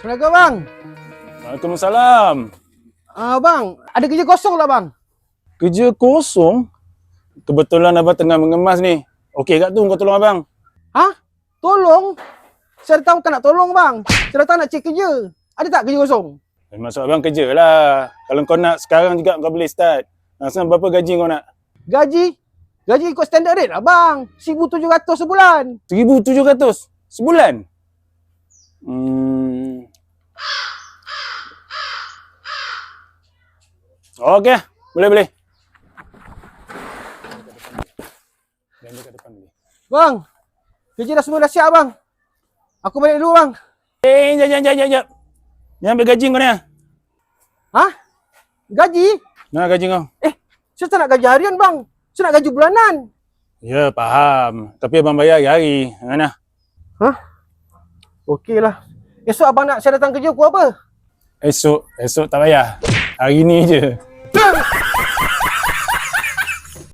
Assalamualaikum bang. Waalaikumsalam. Ah bang, ada kerja kosong tak bang? Kerja kosong? Kebetulan abang tengah mengemas ni. Okey kat tu kau tolong abang. Ha? Tolong? Saya datang bukan nak tolong bang. Saya datang nak cek kerja. Ada tak kerja kosong? Eh, Maksud abang kerja lah. Kalau kau nak sekarang juga kau boleh start. Langsung berapa gaji kau nak? Gaji? Gaji ikut standard rate lah bang. 1,700 sebulan. 1,700 sebulan? Hmm. Okey, boleh boleh. Dan dekat depan boleh. Bang, kerja dah semua dah siap bang. Aku balik dulu bang. Eh, jap jap jap jap, jap. Ni ambil gaji kau ni. ah. Ha? Gaji? Nah gaji kau. Eh, saya tak nak gaji harian bang. Saya nak gaji bulanan. Ya, faham. Tapi abang bayar hari-hari. Mana? Okey lah. Esok abang nak saya datang kerja pukul apa? Esok, esok tak payah. Hari ni je.